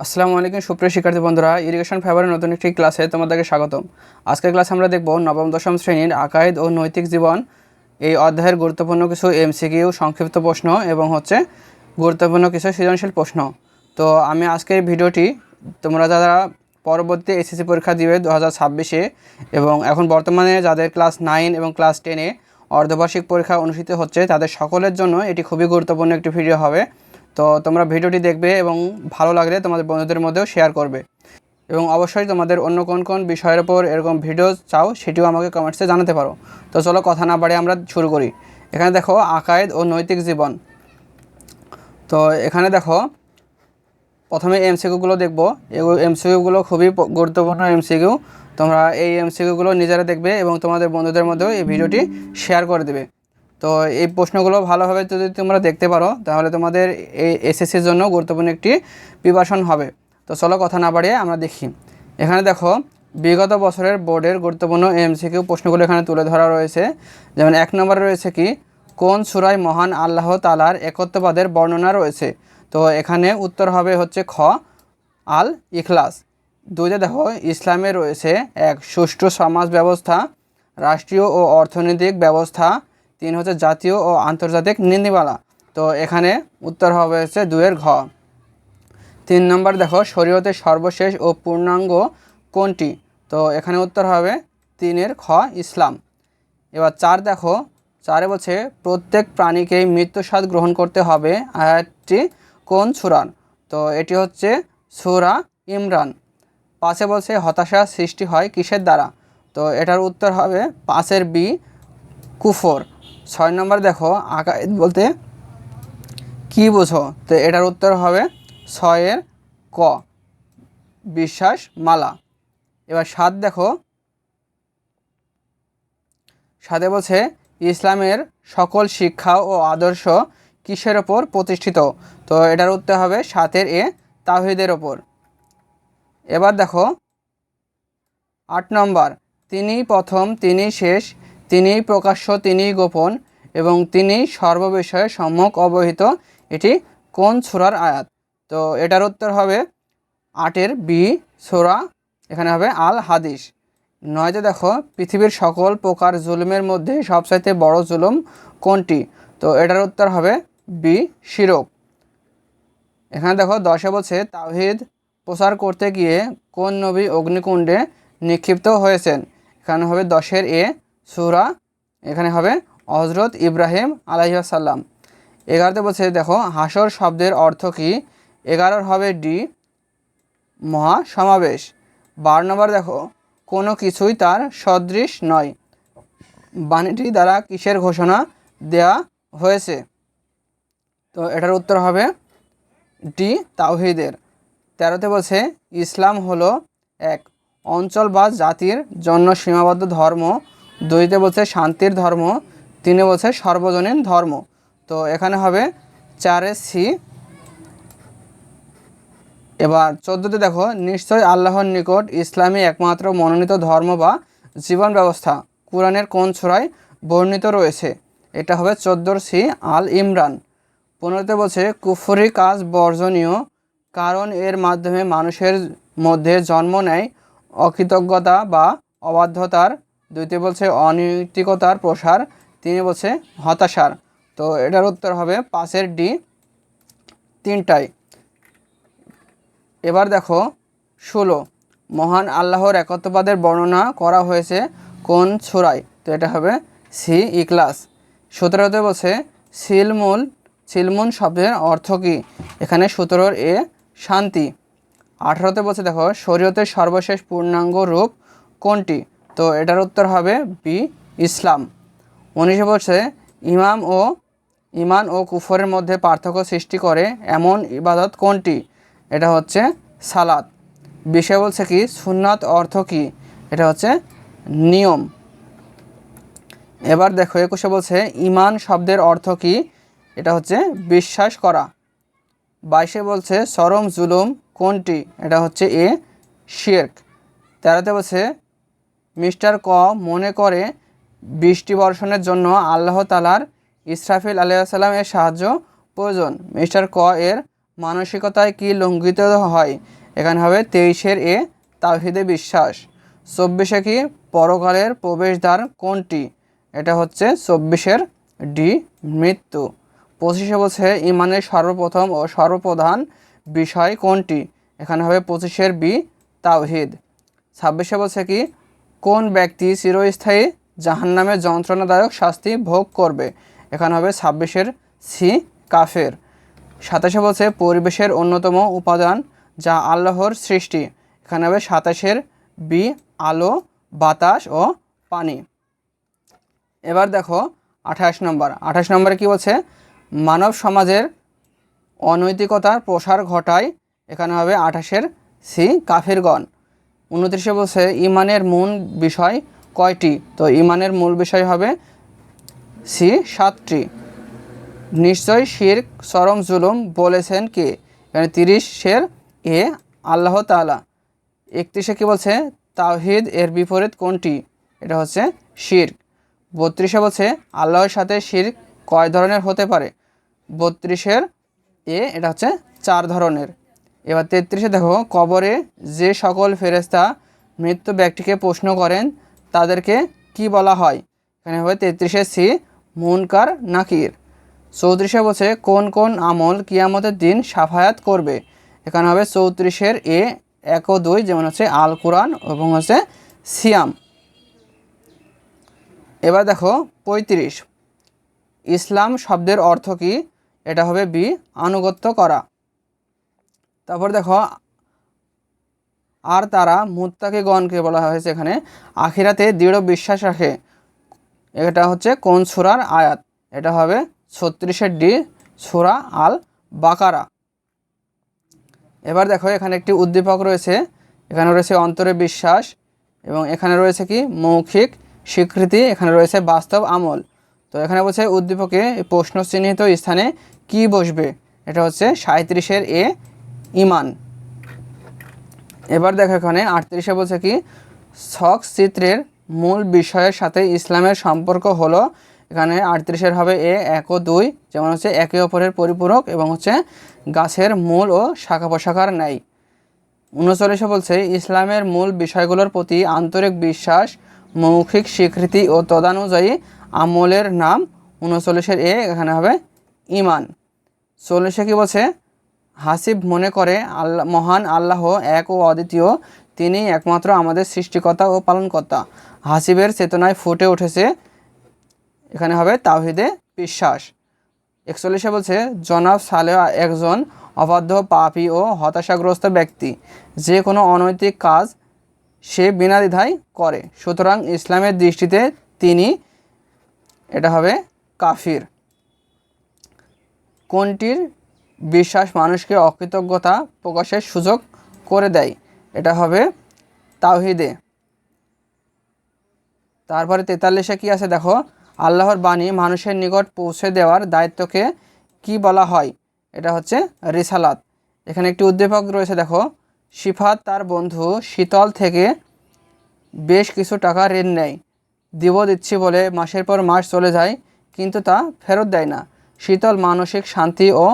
আসসালামু আলাইকুম, সুপ্রিয় শিক্ষার্থী বন্ধুরা ইরিগেশন ফাইবারের নতুন একটি ক্লাসে তোমাদেরকে স্বাগতম। আজকের ক্লাসে আমরা দেখব নবম, দশম শ্রেণির আকায়েদ ও নৈতিক জীবন। এই অধ্যায়ের গুরুত্বপূর্ণ কিছু এমসিকিউ সংক্ষিপ্ত প্রশ্ন এবং হচ্ছে গুরুত্বপূর্ণ কিছু সৃজনশীল প্রশ্ন। তো আমি আজকের ভিডিওটি তোমরা যারা পরবর্তী এসএসসি পরীক্ষা দিবে দু হাজার ছাব্বিশে এবং এখন বর্তমানে যাদের ক্লাস নাইন এবং ক্লাস টেনে অর্ধবার্ষিক পরীক্ষা অনুষ্ঠিত হচ্ছে, তাদের সকলের জন্য এটি খুবই গুরুত্বপূর্ণ একটি ভিডিও হবে। তো তোমরা ভিডিওটি দেখবে এবং ভালো লাগলে তোমাদের বন্ধুদের মধ্যেও শেয়ার করবে। এবং অবশ্যই তোমাদের অন্য কোন কোন বিষয়ের ওপর এরকম ভিডিও চাও, সেটিও আমাকে কমেন্টসে জানাতে পারো। তো চলো কথা না বাড়িয়ে আমরা শুরু করি। এখানে দেখো আকায়েদ ও নৈতিক জীবন। তো এখানে দেখো, প্রথমে এমসিকিউগুলো দেখব। এমসিকিউগুলো খুবই গুরুত্বপূর্ণ এমসিকিউ তোমরা এই এমসিকিউগুলো নিজেরা দেখবে এবং তোমাদের বন্ধুদের মধ্যেও এই ভিডিওটি শেয়ার করে দেবে। তো এই প্রশ্নগুলো ভালোভাবে যদি তোমরা দেখতে পারো, তাহলে তোমাদের এই এসএসসির জন্য গুরুত্বপূর্ণ একটি প্রিপারেশন হবে। তো চলো কথা না বাড়িয়ে আমরা দেখি। এখানে দেখো, বিগত বছরের বোর্ডের গুরুত্বপূর্ণ এমসিকিউ প্রশ্নগুলো এখানে তুলে ধরা রয়েছে। যেমন এক নম্বরে রয়েছে কি, কোন সুরায় মহান আল্লাহ তালার একত্ববাদের বর্ণনা রয়েছে? তো এখানে উত্তর হবে হচ্ছে খ আল ইখলাস দুইটা দেখো, ইসলামে রয়েছে এক সুষ্ঠু সমাজ ব্যবস্থা, রাষ্ট্রীয় ও অর্থনৈতিক ব্যবস্থা তিন হচ্ছে জাতীয় ও আন্তর্জাতিক নীতিমালা তো এখানে উত্তর হবে হচ্ছে দুয়ের ঘ। তিন নম্বর দেখো, শরীয়তের সর্বশেষ ও পূর্ণাঙ্গ কোনটি? তো এখানে উত্তর হবে তিনের খ, ইসলাম। এবার চার দেখো, চারে বলছে, প্রত্যেক প্রাণীকেই মৃত্যুস্বাদ গ্রহণ করতে হবে আয়াতটি কোন সুরান তো এটি হচ্ছে সুরা ইমরান। পাশে বলছে, হতাশা সৃষ্টি হয় কিসের দ্বারা? তো এটার উত্তর হবে পাশের বি, কুফর। ছয় নম্বর দেখো আকাইদ বলতে কি বোঝো? তো এটার উত্তর হবে ছয়ের ক বিশ্বাস মালা এবার সাত দেখো। সাথে বলছে, ইসলামের সকল শিক্ষা ও আদর্শ কিসের ওপর প্রতিষ্ঠিত? তো এটার উত্তর হবে সাতের এ তাহিদের ওপর। এবার দেখো, আট নম্বর তিনি প্রথম তিনি শেষ তিনিই প্রকাশ্য, তিনিই গোপন এবং তিনি সর্ববিষয়ে সম্যক অবহিত। এটি কোন ছোড়ার আয়াত? তো এটার উত্তর হবে আটের বি সোরা, এখানে হবে আল হাদিস। নয়তে দেখো, পৃথিবীর সকল প্রকার জুলুমের মধ্যে সবচাইতে বড় জুলুম কোনটি? তো এটার উত্তর হবে বি, শিরক। এখানে দেখো, দশে বলছে, তাওহিদ প্রচার করতে গিয়ে কোন নবী অগ্নিকুণ্ডে নিক্ষিপ্ত হয়েছেন? এখানে হবে দশের এ সুরা এখানে হবে হজরত ইব্রাহিম আলাইসাল্লাম এগারোতে বলছে, দেখো, হাসর শব্দের অর্থ কী? এগারোর হবে ডি মহা সমাবেশ বারো নম্বর, দেখো, কোনো কিছুই তার সদৃশ নয়। বাণীটি দ্বারা কিসের ঘোষণা দেয়া হয়েছে? তো এটার উত্তর হবে ডি, তাওহিদের। তেরোতে বলছে, ইসলাম হলো এক। অঞ্চল বা জাতির জন্য সীমাবদ্ধ ধর্ম দুইতে বলছে শান্তির ধর্ম, তিনে বলছে সর্বজনীন ধর্ম। তো এখানে হবে চারে সি। এবার চোদ্দোতে দেখো, নিশ্চয় আল্লাহর নিকট ইসলামী একমাত্র মনোনীত ধর্ম বা জীবন ব্যবস্থা কোরআনের কোন ছোড়ায় বর্ণিত রয়েছে? এটা হবে চোদ্দোর সি আল ইমরান। পনেরোতে বলছে, কুফরি কাজ বর্জনীয়, কারণ এর মাধ্যমে মানুষের মধ্যে জন্ম নেয় অকৃতজ্ঞতা বা অবাধ্যতার দুইতে বলছে অনৈতিকতার প্রসার তিনি বলছে হতাশার। তো এটার উত্তর হবে পাঁচের ডি তিনটায় এবার দেখো ষোলো, মহান আল্লাহর একত্ববাদের বর্ণনা করা হয়েছে কোন ছোড়ায় তো এটা হবে সি ইকলাস সতেরোতে বলছে সিলমুল, সিলমুন শব্দের অর্থ কী? এখানে সতেরোর এ শান্তি। আঠারোতে বলছে দেখো শরীয়তের সর্বশেষ পূর্ণাঙ্গ রূপ কোনটি? তো এটার উত্তর হবে বি, ইসলাম। উনিশে বলছে, ইমাম ও ইমান ও কুফরের মধ্যে পার্থক্য সৃষ্টি করে এমন ইবাদত কোনটি? এটা হচ্ছে সালাত। বিষয় বলছে কি, সুন্নাত অর্থ কি? এটা হচ্ছে নিয়ম। এবার দেখো, একুশে বলছে, ইমান শব্দের অর্থ কি? এটা হচ্ছে বিশ্বাস করা। বাইশে বলছে, চরম জুলুম কোনটি? এটা হচ্ছে এ, শির্ক। তেরোতে বলছে মিস্টার ক মনে করে বৃষ্টি বর্ষণের জন্য আল্লাহ তালার ইসরাফিল আলাইসাল্লাম এর সাহায্য প্রয়োজন। মিস্টার ক এর মানসিকতায় কি লঙ্ঘিত হয়? এখানে হবে তেইশের এ তাওহিদে বিশ্বাস। চব্বিশে কি পরকালের প্রবেশদ্বার কোনটি? এটা হচ্ছে চব্বিশের ডি মৃত্যু। পঁচিশে বলছে ইমানের সর্বপ্রথম ও সর্বপ্রধান বিষয় কোনটি? এখানে হবে পঁচিশের বি তাওহিদ। ছাব্বিশে বলছে কি কোন ব্যক্তি চিরস্থায়ী জাহান্নামে যন্ত্রণাদায়ক শাস্তি ভোগ করবে? এখানে হবে ছাব্বিশের সি, কাফের। সাতাশে বলছে, পরিবেশের অন্যতম উপাদান যা আল্লাহর সৃষ্টি। এখানে হবে সাতাশের বি, আলো, বাতাস ও পানি। এবার দেখো, আঠাশ নম্বর। আঠাশ নম্বরে কি বলছে? মানব সমাজের অনৈতিকতার প্রসার ঘটায়। এখানে হবে আঠাশের সি, কাফিরগণ। উনত্রিশে বলছে, ইমানের মূল বিষয় কয়টি? তো ইমানের মূল বিষয় হবে সি, সাতটি। নিশ্চয় শির, চরম জুলুম বলেছেন কে? এখানে তিরিশের এ, আল্লাহ তালা একত্রিশে কি বলছে? তাওহিদ এর বিপরীত কোনটি? এটা হচ্ছে শির। বত্রিশে বলছে, আল্লাহর সাথে শির কয় ধরনের হতে পারে? বত্রিশের এ, এটা হচ্ছে চার ধরনের। এবার তেত্রিশে দেখো, কবরে যে সকল ফেরেস্তা মৃত্যু ব্যক্তিকে প্রশ্ন করেন, তাদেরকে কি বলা হয়? এখানে হবে তেত্রিশে সি, মুনকার, নাকির। চৌত্রিশে বলছে, কোন কোন আমল কিয়ামতের দিন সাফায়াত করবে? এখানে হবে চৌত্রিশের এ, এক দুই, যেমন হচ্ছে আল কোরআন এবং হচ্ছে সিয়াম। এবার দেখো, পঁয়ত্রিশ। ইসলাম শব্দের অর্থ কি? এটা হবে বি, আনুগত্য করা। তারপর দেখো, আর তারা মুত্তাকিগণকে বলা হয়েছে এখানে আখিরাতে দৃঢ় বিশ্বাস রাখে। এটা হচ্ছে কোন সুরার আয়াত? এটা হবে ছত্রিশের ডি, সুরা আল বাকারা এবার দেখো, এখানে একটি উদ্দীপক রয়েছে। এখানে রয়েছে অন্তরে বিশ্বাস এবং এখানে রয়েছে কি? মৌখিক স্বীকৃতি, এখানে রয়েছে বাস্তব আমল। তো এখানে বলছে উদ্দীপকে প্রশ্ন চিহ্নিত স্থানে কি বসবে? এটা হচ্ছে সাঁত্রিশের এ এবার দেখো এখানে আটত্রিশে বলছে কি, ছক চিত্রের মূল বিষয়ের সাথে ইসলামের সম্পর্ক হলো, এখানে আটত্রিশের হবে এ, এক ও দুই, যেমন হচ্ছে একে অপরের পরিপূরক এবং হচ্ছে গাছের মূল ও শাখা পোশাখার ন্যায়। উনচল্লিশে বলছে, ইসলামের মূল বিষয়গুলোর প্রতি আন্তরিক বিশ্বাস, মৌখিক স্বীকৃতি ও তদানুযায়ী আমলের নাম। উনচল্লিশের এ, এখানে হবে ইমান। চল্লিশে কি বলছে হাসিব মনে করে আল্লাহ মহান আল্লাহ এক ও অদ্বিতীয়, তিনি একমাত্র আমাদের সৃষ্টিকর্তা ও পালনকর্তা। হাসিবের চেতনায় ফুটে উঠেছে, এখানে হবে তাওহিদে বিশ্বাস। একচল্লিশে বলছে, জনাব সালে একজন অবাধ্য, পাপী ও হতাশাগ্রস্ত ব্যক্তি। যে কোনো অনৈতিক কাজ সে বিনা দ্বিধায় করে। সুতরাং ইসলামের দৃষ্টিতে তিনি, এটা হবে কাফির। কোনটির বিশ্বাস মানুষকে অকৃতজ্ঞতা প্রকাশের সুযোগ করে দেয়। এটা হবে তাওহিদে। তারপরে তেতাল্লিশে কি আছে দেখো? আল্লাহর বাণী মানুষের নিকট পৌঁছে দেওয়ার দায়িত্বকে কি বলা হয়? এটা হচ্ছে রিসালাত। এখানে একটি উদ্দীপক রয়েছে দেখো। সিফাত তার বন্ধু শীতল থেকে বেশ কিছু টাকা ঋণ নেয়। দিব দিচ্ছি বলে মাসের পর মাস চলে যায়, কিন্তু তা ফেরত দেয় না। শীতল মানসিক শান্তি ও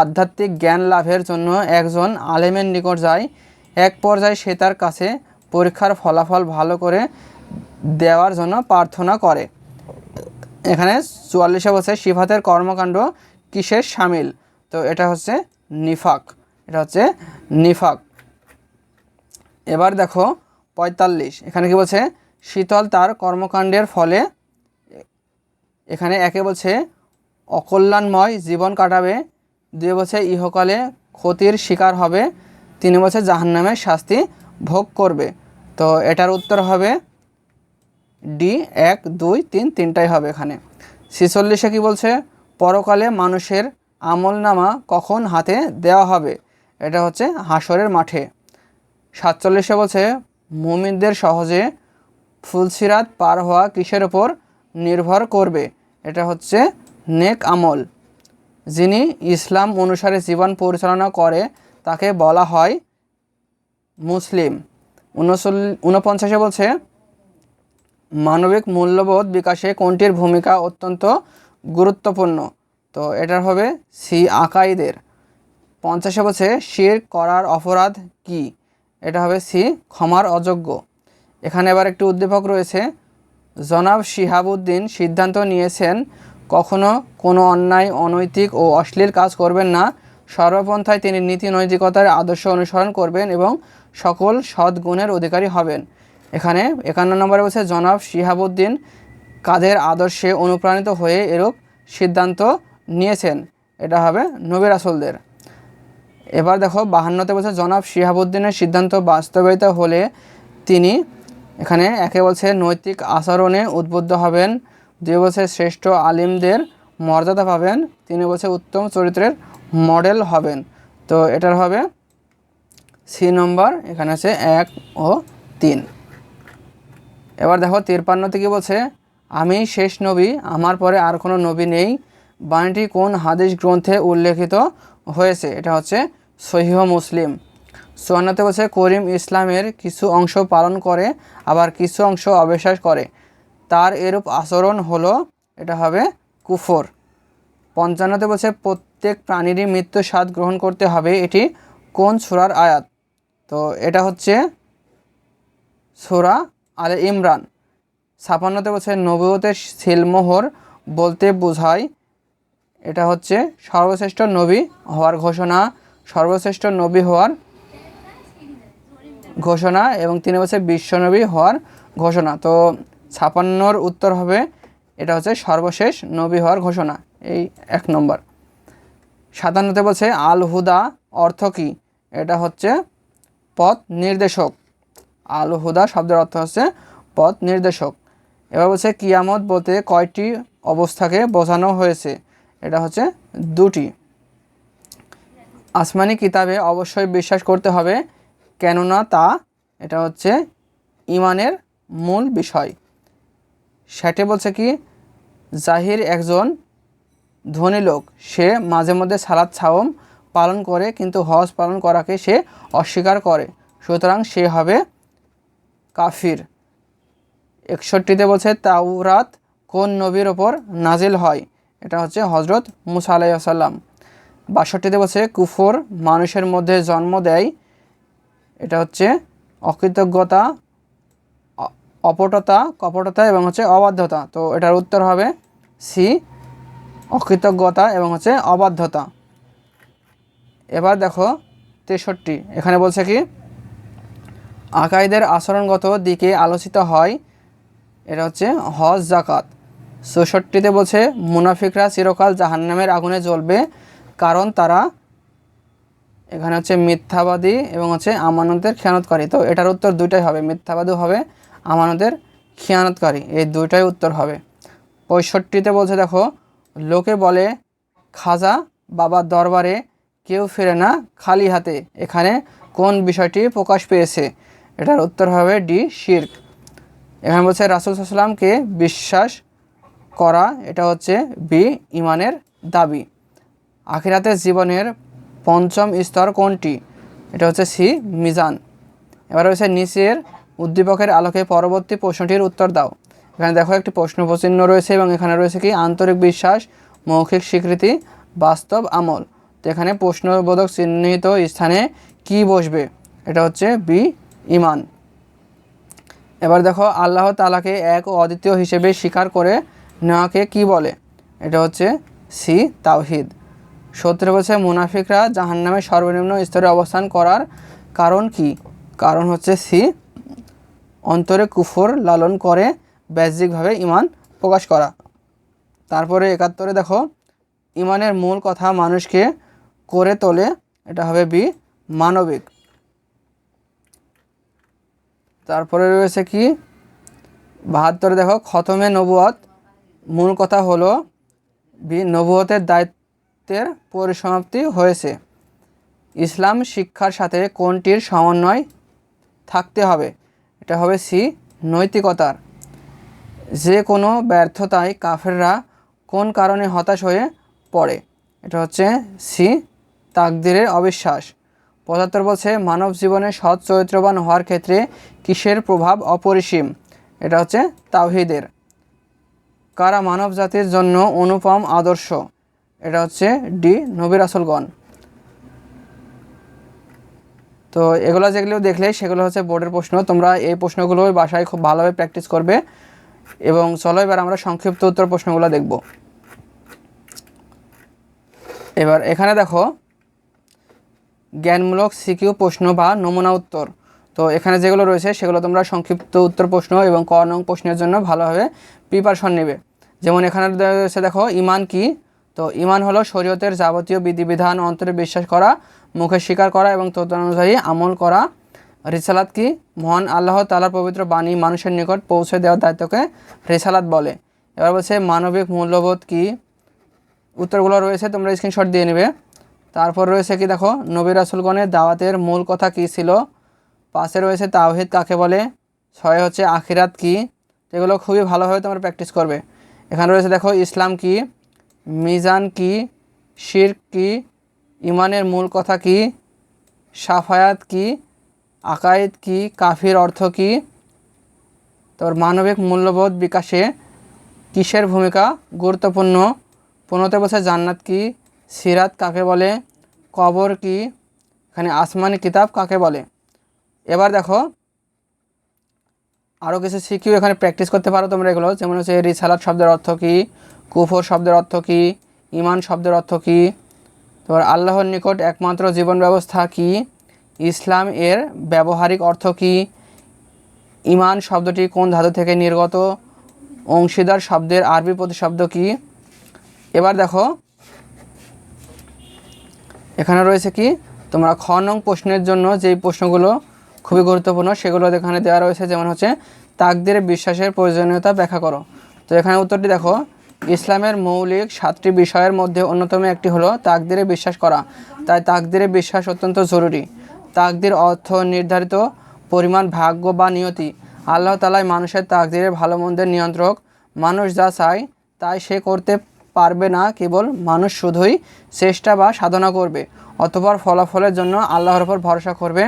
আধ্যাত্মিক জ্ঞান লাভের জন্য একজন আলেমের নিকট যায় এক পর্যায়ে সে তার কাছে পরীক্ষার ফলাফল ভালো করে দেওয়ার জন্য প্রার্থনা করে। এখানে চুয়াল্লিশে বছর সিফাতের কর্মকাণ্ড কিসের সামিল? তো এটা হচ্ছে নিফাক। এটা হচ্ছে নিফাক। এবার দেখো পঁয়তাল্লিশ। এখানে কি বলছে? শীতল তার কর্মকাণ্ডের ফলে এখানে একে বলছে অকল্যাণময় জীবন কাটাবে, দুই বছর ইহকালে ক্ষতির শিকার হবে, তিন বছর জাহান্নামের শাস্তি ভোগ করবে। তো এটার উত্তর হবে ডি এক, দুই, তিন, তিনটাই হবে এখানে। ছিচল্লিশে কি বলছে? পরকালে মানুষের আমল নামা কখন হাতে দেওয়া হবে? এটা হচ্ছে হাসরের মাঠে। সাতচল্লিশে বলছে, মুমিনদের সহজে ফুলসিরাত পার হওয়া কিসের ওপর নির্ভর করবে? এটা হচ্ছে নেক আমল। যিনি ইসলাম অনুসারে জীবন পরিচালনা করে, তাকে বলা হয় মুসলিম। উনচল্লিশ উনপঞ্চাশে বলছে, মানবিক মূল্যবোধ বিকাশে কোনটির ভূমিকা অত্যন্ত গুরুত্বপূর্ণ? তো এটার হবে সি আকাইদের। পঞ্চাশে বলছে, শির করার অপরাধ কি? এটা হবে সি ক্ষমার অযোগ্য। এখানে এবার একটি উদ্দীপক রয়েছে, জনাব শিহাবুদ্দিন সিদ্ধান্ত নিয়েছেন কখনো কোনো অন্যায়, অনৈতিক ও অশ্লীল কাজ করবেন না। সর্বপন্থায় তিনি নীতি নৈতিকতার আদর্শ অনুসরণ করবেন এবং সকল সদ্গুণের অধিকারী হবেন। এখানে একান্ন নম্বরে বলছে, জনাব শিহাবুদ্দিন কাদের আদর্শে অনুপ্রাণিত হয়ে এরূপ সিদ্ধান্ত নিয়েছেন? এটা হবে নবী রাসুলদের এবার দেখো, বাহান্নতে বলছে, জনাব শিহাবুদ্দিনের সিদ্ধান্ত বাস্তবায়িত হলে তিনি, এখানে একে বলছে, নৈতিক আচরণে উদ্বুদ্ধ হবেন দুই বছর শ্রেষ্ঠ আলিমদের মর্যাদা পাবেন, তিনি বছর উত্তম চরিত্রের মডেল হবেন। তো এটার হবে সি নম্বর, এখানে আছে এক ও তিন। এবার দেখো তিরপান্নতে কি বলছে? আমি শেষ নবী, আমার পরে আর কোনো নবী নেই। বাণীটি কোন হাদিস গ্রন্থে উল্লেখিত হয়েছে? এটা হচ্ছে সহিহ মুসলিম। চুয়ান্নতে বলছে, করিম ইসলামের কিছু অংশ পালন করে, আবার কিছু অংশ অবিশ্বাস করে। তার এরূপ আচরণ হলো, এটা হবে কুফর। পঞ্চান্নতে বলছে, প্রত্যেক প্রাণীরই মৃত্যু স্বাদ গ্রহণ করতে হবে, এটি কোন সুরার আয়াত? তো এটা হচ্ছে সুরা আলে ইমরান। ছাপান্নতে বলছে, নবীয়তের সিলমোহর বলতে বোঝায়, এটা হচ্ছে সর্বশ্রেষ্ঠ নবী হওয়ার ঘোষণা, সর্বশ্রেষ্ঠ নবী হওয়ার ঘোষণা, এবং তিনি বলছে বিশ্বনবী হওয়ার ঘোষণা। তো ছাপান্নর উত্তর হবে, এটা হচ্ছে সর্বশেষ নবী হওয়ার ঘোষণা, এই এক নম্বর। সাতান্নতে বলছে, আল হুদা অর্থ কী? এটা হচ্ছে পথ নির্দেশক। আল হুদা শব্দের অর্থ হচ্ছে পথ নির্দেশক। এবার বলছে, কিয়ামত বলতে কয়টি অবস্থাকে বোঝানো হয়েছে? এটা হচ্ছে দুটি। আসমানি কিতাবে অবশ্যই বিশ্বাস করতে হবে, কেননা তা, এটা হচ্ছে ইমানের মূল বিষয়। সেটে বলছে কি, জাহির একজন ধনী লোক। সে মাঝে মধ্যে সালাদ ছাওম পালন করে, কিন্তু হজ পালন করাকে সে অস্বীকার করে। সুতরাং সে হবে কাফির। একষট্টিতে বলছে, তাওরাত কোন নবীর ওপর নাজিল হয়? এটা হচ্ছে হজরত মুসা আলাইসাল্লাম বাষট্টিতে বলছে, কুফর মানুষের মধ্যে জন্ম দেয়। এটা হচ্ছে অকৃতজ্ঞতা অপটতা, কপটতা এবং হচ্ছে অবাধ্যতা। তো এটার উত্তর হবে সি, অকৃতজ্ঞতা এবং হচ্ছে অবাধ্যতা। এবার দেখো তেষট্টি। এখানে বলছে কি, আকাইদের আচরণগত দিকে আলোচিত হয়, এটা হচ্ছে হজ জাকাত চৌষট্টিতে বলছে, মুনাফিকরা চিরকাল জাহান্নামের আগুনে জ্বলবে, কারণ তারা এখানে হচ্ছে মিথ্যাবাদী এবং হচ্ছে আমানতের খেয়ানতকারী তো এটার উত্তর দুইটাই হবে, মিথ্যাবাদী হবে আমানতের খেয়ানতকারী। এই দুইটাই উত্তর হবে। পঁয়ষট্টিতে বলছে, দেখো, লোকে বলে, খাজা বাবার দরবারে কেউ ফেরে না খালি হাতে। এখানে কোন বিষয়টি প্রকাশ পেয়েছে? এটার উত্তর হবে ডি, শির্ক। এখানে বলছে, রাসুল সাল্লামকে বিশ্বাস করা, এটা হচ্ছে বি ইমানের দাবি। আখিরাতের জীবনের পঞ্চম স্তর কোনটি? এটা হচ্ছে সি, মিজান। এবার রয়েছে নিচের উদ্দীপকের আলোকে পরবর্তী প্রশ্নটির উত্তর দাও। এখানে দেখো একটি প্রশ্ন চিহ্ন রয়েছে এবং এখানে রয়েছে কি? আন্তরিক বিশ্বাস, মৌখিক স্বীকৃতি, বাস্তব আমল। তো এখানে প্রশ্নবোধক চিহ্নিত স্থানে কি বসবে? এটা হচ্ছে বি ইমান এবার দেখো, আল্লাহ তালাকে এক ও অদ্বিতীয় হিসেবে স্বীকার করে নেওয়াকে কি বলে? এটা হচ্ছে সি, তাওহিদ। সত্তর বছর মুনাফিকরা জাহান্নামের সর্বনিম্ন স্তরে অবস্থান করার কারণ কি? কারণ হচ্ছে সি অন্তরে কুফর লালন করে বাহ্যিকভাবে ইমান প্রকাশ করা। তারপরে একাত্তরে দেখো ইমানের মূল কথা মানুষকে করে তোলে, এটা হবে বি, মানবিক। তারপরে রয়েছে কি? বাহাত্তরে দেখো, খতমে নবুয়ত। মূল কথা হলো বি, নবুয়তের দায়িত্বের পরিসমাপ্তি হয়েছে। ইসলাম শিক্ষার সাথে কোনটির সমন্বয় থাকতে হবে? এটা হবে সি, নৈতিকতার। যে কোনো ব্যর্থতায় কাফেররা কোন কারণে হতাশ হয়ে পড়ে? এটা হচ্ছে সি, তাকদিরের অবিশ্বাস। পঁচাত্তর বলছে, মানব জীবনে সৎ, চরিত্রবান হওয়ার ক্ষেত্রে কিসের প্রভাব অপরিসীম? এটা হচ্ছে তাওহিদের। কারা মানব জাতির জন্য অনুপম আদর্শ? এটা হচ্ছে ডি, নবির আসলগণ তো এগুলো যেগুলো দেখলে সেগুলো হচ্ছে বোর্ডের প্রশ্ন। তোমরা এই প্রশ্নগুলো বাসায় খুব ভালোভাবে প্র্যাকটিস করবে এবং চলো এবার আমরা সংক্ষিপ্ত উত্তর প্রশ্নগুলো দেখব। এবার এখানে দেখো, জ্ঞানমূলক সিকিউ প্রশ্ন বা নমুনা উত্তর। তো এখানে যেগুলো রয়েছে সেগুলো তোমরা সংক্ষিপ্ত উত্তর প্রশ্ন এবং ক নং প্রশ্নের জন্য ভালোভাবে প্রিপারেশন নেবে। যেমন এখানে রয়েছে দেখো, ইমান কি? তো ইমান হলো শরীয়তের যাবতীয় বিধিবিধান অন্তরে বিশ্বাস করা, মুখে স্বীকার করা এবং তদনুযায়ী আমল করা। রিসালাত কি? মহান আল্লাহ তালার পবিত্র বাণী মানুষের নিকট পৌঁছে দেওয়ার দায়িত্বকে রিসালাত বলে। এবার বলছে মানবিক মূল্যবোধ কি? উত্তরগুলো রয়েছে, তোমরা স্ক্রিনশট দিয়ে নেবে। তারপর রয়েছে কি দেখো? নবী রাসুলগণের দাওয়াতের মূল কথা কী ছিল? পাশে রয়েছে তাওহিদ কাকে বলে? ছয় হচ্ছে আখিরাত কি? এগুলো খুবই ভালোভাবে তোমরা প্র্যাকটিস করবে। এখানে রয়েছে দেখো ইসলাম কি? মিজান কি, শির কি, ইমানের মূল কথা কি, সাফায়াত কি, আকায়েদ কি, কাফির অর্থ কি? তোর মানবিক মূল্যবোধ বিকাশে কিসের ভূমিকা গুরুত্বপূর্ণ? পনেরোতে বছর জান্নাত কি, সিরাত কাকে বলে, কবর কি, এখানে আসমানি কিতাব কাকে বলে? এবার দেখো আরও কিছু শিখিও এখানে প্র্যাকটিস করতে পারো তোমরা এগুলো, যেমন হচ্ছে রিসালাত শব্দের অর্থ কী কুফর শব্দের অর্থ কী? ইমান শব্দের অর্থ কী? তারপর আল্লাহর নিকট একমাত্র জীবন ব্যবস্থা কি? ইসলাম এর ব্যবহারিক অর্থ কী? ইমান শব্দটি কোন ধাতু থেকে নির্গত? অংশীদার শব্দের আরবি প্রতিশব্দ কী? এবার দেখো। এখানে রয়েছে কি? তোমরা খ নং প্রশ্নের জন্য যেই প্রশ্নগুলো খুবই গুরুত্বপূর্ণ সেগুলো এখানে দেওয়া রয়েছে, যেমন হচ্ছে তাকদের বিশ্বাসের প্রয়োজনীয়তা ব্যাখ্যা করো। তো এখানে উত্তরটি দেখো। ইসলামের মৌলিক সাতটি বিষয়ের মধ্যে অন্যতম একটি হলো তাকদিরে বিশ্বাস করা। তাই তাকদিরে বিশ্বাস অত্যন্ত জরুরি। তাকদির অর্থ নির্ধারিত, পরিমাণ, ভাগ্য বা নিয়তি। আল্লাহ তালাই মানুষের তাকদিরে ভালো মন্দের নিয়ন্ত্রক। মানুষ যা চায়, তাই সে করতে পারবে না। কেবল মানুষ শুধুই চেষ্টা বা সাধনা করবে, অতপর ফলাফলের জন্য আল্লাহর ওপর ভরসা করবে।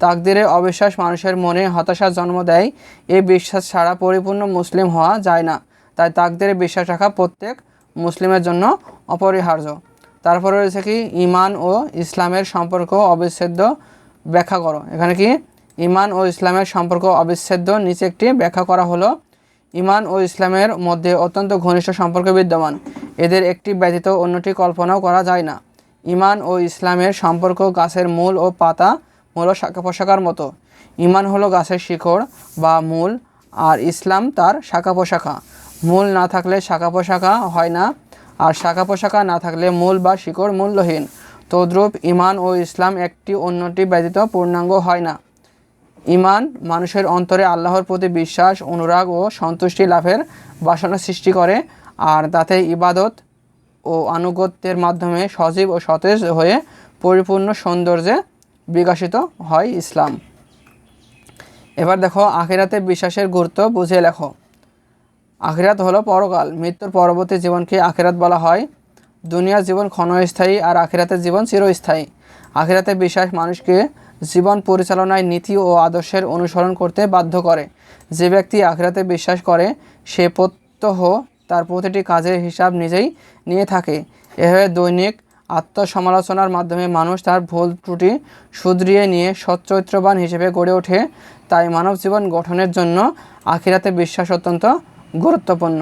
তাকদিরে অবিশ্বাস মানুষের মনে হতাশার জন্ম দেয়। এই বিশ্বাস ছাড়া পরিপূর্ণ মুসলিম হওয়া যায় না। তাই তাকদের বিশ্বাস রাখা প্রত্যেক মুসলিমের জন্য অপরিহার্য। তারপরে রয়েছে কি ইমান ও ইসলামের সম্পর্ক অবিচ্ছেদ্য ব্যাখ্যা করো। এখানে কি ইমান ও ইসলামের সম্পর্ক অবিচ্ছেদ্য নিচে একটি ব্যাখ্যা করা হলো। ইমান ও ইসলামের মধ্যে অত্যন্ত ঘনিষ্ঠ সম্পর্ক বিদ্যমান। এদের একটি ব্যতীত অন্যটি কল্পনাও করা যায় না। ইমান ও ইসলামের সম্পর্ক গাছের মূল ও পাতা মূল শাখা পোশাকার মতো। ইমান হলো গাছের শিকড় বা মূল, আর ইসলাম তার শাখা পোশাখা মূল না থাকলে শাখা পোশাখা হয় না। আর শাখা পোশাখা না থাকলে মূল বা শিকড় মূল্যহীন। তদ্রূপ ইমান ও ইসলাম একটি অন্যটি ব্যতীত পূর্ণাঙ্গ হয় না। ইমান মানুষের অন্তরে আল্লাহর প্রতি বিশ্বাস, অনুরাগ ও সন্তুষ্টি লাভের বাসনা সৃষ্টি করে। আর তাতে ইবাদত ও আনুগত্যের মাধ্যমে সজীব ও সতেজ হয়ে পরিপূর্ণ সৌন্দর্যে বিকশিত হয় ইসলাম। এবার দেখো, আখিরাতে বিশ্বাসের গুরুত্ব বুঝে লেখো। আখিরাত হলো পরকাল, মৃত্যুর পরবর্তী জীবনকে আখিরাত বলা হয়। দুনিয়ার জীবন ক্ষণস্থায়ী আর আখিরাতের জীবন চিরস্থায়ী। আখিরাতে বিশ্বাস মানুষকে জীবন পরিচালনায় নীতি ও আদর্শের অনুসরণ করতে বাধ্য করে। যে ব্যক্তি আখিরাতে বিশ্বাস করে, সে প্রত্যহ তার প্রতিটি কাজের হিসাব নিজেই নিয়ে থাকে। এভাবে দৈনিক আত্মসমালোচনার মাধ্যমে মানুষ তার ভুল ত্রুটি শুধরিয়ে নিয়ে সচ্চরিত্রবান হিসেবে গড়ে ওঠে। তাই মানব জীবন গঠনের জন্য আখিরাতে বিশ্বাস অত্যন্ত গুরুত্বপূর্ণ।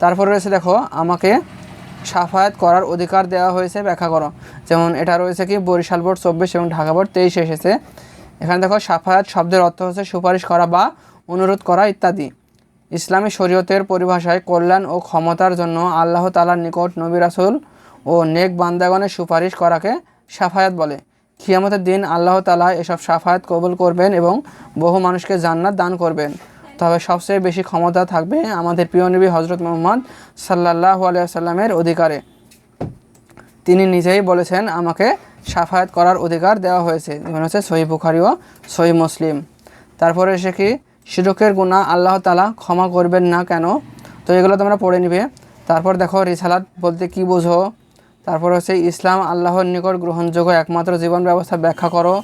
তারপর রয়েছে দেখো, আমাকে সাফায়াত করার অধিকার দেওয়া হয়েছে ব্যাখ্যা করো। যেমন এটা রয়েছে কি, বরিশাল বোর্ড চব্বিশ এবং ঢাকা বোর্ড তেইশ এসেছে। এখানে দেখো, সাফায়াত শব্দের অর্থ হচ্ছে সুপারিশ করা বা অনুরোধ করা ইত্যাদি। ইসলামী শরীয়তের পরিভাষায় কল্যাণ ও ক্ষমতার জন্য আল্লাহ তালার নিকট নবী রাসুল ও নেক বান্দাগণের সুপারিশ করাকে সাফায়াত বলে। খিয়ামতের দিন আল্লাহ তালা এসব সাফায়াত কবুল করবেন এবং বহু মানুষকে জান্নাত দান করবেন। তবে সবচেয়ে বেশি ক্ষমতা থাকবে আমাদের প্রিয় নবী হজরত মোহাম্মদ সাল্লাহ আলিয়াল্লামের অধিকারে। তিনি নিজেই বলেছেন, আমাকে সাফায়াত করার অধিকার দেওয়া হয়েছে। যেমন হচ্ছে সহি বুখারি ও সহি মুসলিম। তারপরে এসে কি, শিরকের গুণা আল্লাহ তালা ক্ষমা করবেন না কেন? তো এগুলো তোমরা পড়ে নিবে। তারপর দেখো, রিসালাত বলতে কি বোঝো? তারপর হচ্ছে, ইসলাম আল্লাহর নিকট গ্রহণযোগ্য একমাত্র জীবন ব্যবস্থা ব্যাখ্যা করো।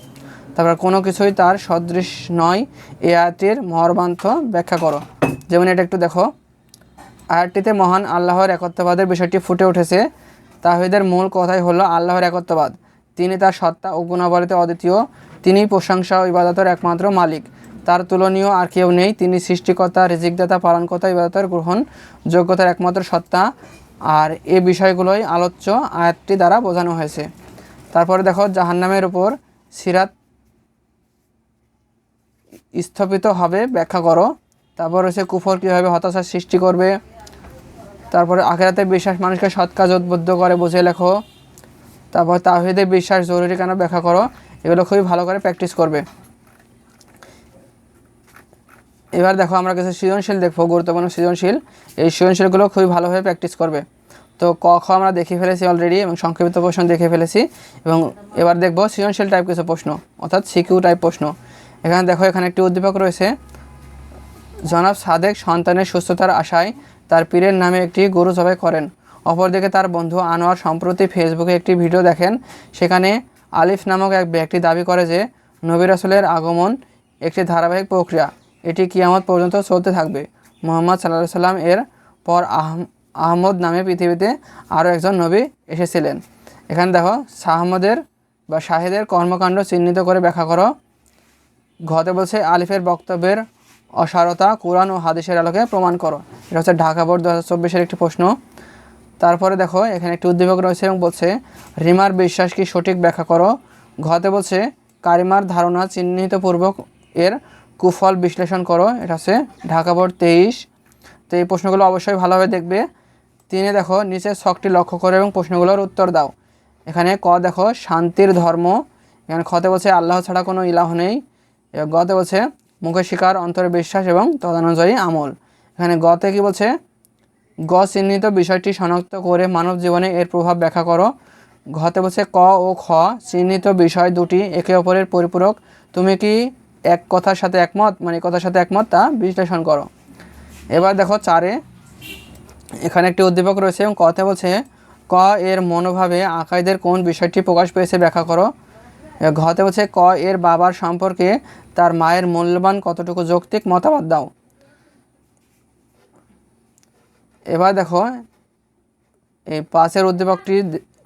তারপর কোনো কিছুই তার সদৃশ নয়। এ আয়াতটির মর্মান্থ ব্যাখ্যা করো। যেমন এটা একটু দেখো। আয়াতটিতে মহান আল্লাহর একত্ববাদের বিষয়টি ফুটে উঠেছে। তাহিদের মূল কথাই হলো আল্লাহর একত্ববাদ। তিনি তার সত্তা ও গুণাবলিতে অদ্বিতীয়। তিনি প্রশংসা ও ইবাদতের একমাত্র মালিক। তার তুলনীয় আর কেউ নেই। তিনি সৃষ্টিকর্তা, রিজিকদাতা, পালনকর্তা, ইবাদতের গ্রহণ যোগ্যতার একমাত্র সত্তা। আর এই বিষয়গুলোই আলোচ্য আয়াতটি দ্বারা বোঝানো হয়েছে। তারপরে দেখো জাহান্নামের উপর সিরাত স্থপিত হবে, ব্যাখ্যা করো। তারপর হচ্ছে কুফর কীভাবে হতাশার সৃষ্টি করবে, তারপরে আখেরাতে বিশ্বাস মানুষকে সৎ কাজ উদ্বুদ্ধ করে বুঝে লেখো। তারপর তাহিদে বিশ্বাস জরুরি কেন ব্যাখ্যা করো, এগুলো খুবই ভালো করে প্র্যাকটিস করবে। এবার দেখো আমরা কিছু সৃজনশীল দেখব, গুরুত্বপূর্ণ সৃজনশীল। এই সৃজনশীলগুলো খুবই ভালোভাবে প্র্যাকটিস করবে। তো ক, খ আমরা দেখে ফেলেছি অলরেডি এবং সংক্ষিপ্ত প্রশ্ন দেখে ফেলেছি এবং এবার দেখব সৃজনশীল টাইপ কিছু প্রশ্ন, অর্থাৎ সিকিউ টাইপ প্রশ্ন। এখানে দেখো, এখানে একটি উদ্দীপক রয়েছে। জনাব সাদেক সন্তানের সুস্থতার আশায় তার পীরের নামে একটি গরু জবাই করেন। অপরদিকে তার বন্ধু আনোয়ার সম্প্রতি ফেসবুকে একটি ভিডিও দেখেন। সেখানে আলিফ নামক এক ব্যক্তি দাবি করে যে, নবী রাসূলের আগমন একটি ধারাবাহিক প্রক্রিয়া। এটি কিয়ামত পর্যন্ত চলতে থাকবে। মোহাম্মদ সাল্লাহ সাল্লাম এর পর আহম, আহমদ নামে পৃথিবীতে আরও একজন নবী এসেছিলেন। এখানে দেখো, শাহমদের বা শাহেদের কর্মকাণ্ড চিহ্নিত করে ব্যাখ্যা করো। ঘতে বলছে আলিফের বক্তব্যের অসারতা কোরআন ও হাদিসের আলোকে প্রমাণ করো। এটা হচ্ছে ঢাকা বোর্ড দু হাজার একটি প্রশ্ন। তারপরে দেখো, এখানে একটি উদ্দীপক রয়েছে এবং বলছে, রিমার বিশ্বাস কি সঠিক ব্যাখ্যা করো? ঘতে বলছে, কারিমার ধারণা চিহ্নিতপূর্বক এর কুফল বিশ্লেষণ করো। এটা হচ্ছে ঢাকা বোর্ড তেইশ। তো এই প্রশ্নগুলো অবশ্যই ভালোভাবে দেখবে। তিনে দেখো, নিচের ছকটি লক্ষ্য করো এবং প্রশ্নগুলোর উত্তর দাও। এখানে ক দেখো, শান্তির ধর্ম। এখানে খতে বলছে, আল্লাহ ছাড়া কোনো ইলাহ নেই। গতে বলছে মুখে শিকার, অন্তরে বিশ্বাস এবং তদানুযায়ী আমল। এখানে গতে কি বলছে? গ চিহ্নিত বিষয়টি শনাক্ত করে মানব জীবনে এর প্রভাব ব্যাখ্যা করো। ঘতে বলছে ক ও খ চিহ্নিত বিষয় দুটি একে অপরের পরিপূরক। তুমি কি এক কথার সাথে একমত? মানে কথার সাথে একমত তা বিশ্লেষণ করো। এবার দেখো চারে। এখানে একটি উদ্দীপক রয়েছে এবং কথা বলছে ক এর মনোভাবে আকাইদের কোন বিষয়টি প্রকাশ পেয়েছে ব্যাখ্যা করো। ঘতে বলছে ক এর বাবার সম্পর্কে তার মায়ের মূল্যবান কতটুকু যৌক্তিক মতামত দাও। এবার দেখো, এই পাশের উদ্দীপকটি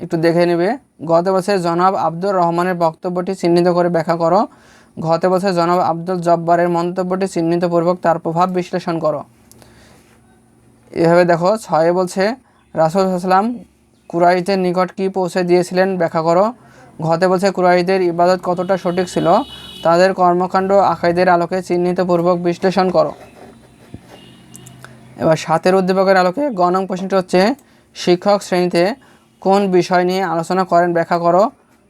একটু দেখে নেবে। গত বছর জনাব আব্দুর রহমানের বক্তব্যটি চিহ্নিত করে ব্যাখ্যা করো। গত বছর জনাব আব্দুল জব্বারের মন্তব্যটি চিহ্নিতপূর্বক তার প্রভাব বিশ্লেষণ করো। এভাবে দেখো, ছয়ে বলছে, রাসুল সাল্লাম কুরাইশদের নিকট কি পৌঁছে দিয়েছিলেন ব্যাখ্যা করো। ঘতে বলছে কুরাইদের ইবাদত কতটা সঠিক ছিল? তাদের কর্মকাণ্ড আকাইদের আলোকে চিহ্নিতপূর্বক বিশ্লেষণ করো। এবার সাতের উদ্দীপকের আলোকে গণং প্রশ্নটি হচ্ছে, শিক্ষক শ্রেণীতে কোন বিষয় নিয়ে আলোচনা করেন ব্যাখ্যা করো।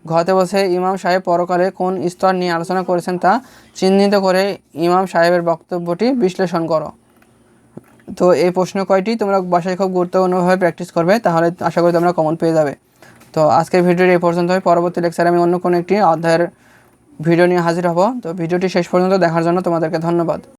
ঘতে বসে ইমাম সাহেব পরকালে কোন স্তর নিয়ে আলোচনা করেছেন তা চিহ্নিত করে ইমাম সাহেবের বক্তব্যটি বিশ্লেষণ করো। তো এই প্রশ্ন কয়টি? তোমরা বাসায় খুব গুরুত্বপূর্ণভাবে প্র্যাকটিস করবে, তাহলে আশা করি তোমরা কমন পেয়ে যাবে। তো আজকের ভিডিওটি এই পর্যন্ত হয় পরবর্তী লেকচারে আমি অন্য কোনো একটি অধ্যায়ের ভিডিও নিয়ে হাজির হব। তো ভিডিওটি শেষ পর্যন্ত দেখার জন্য তোমাদেরকে ধন্যবাদ।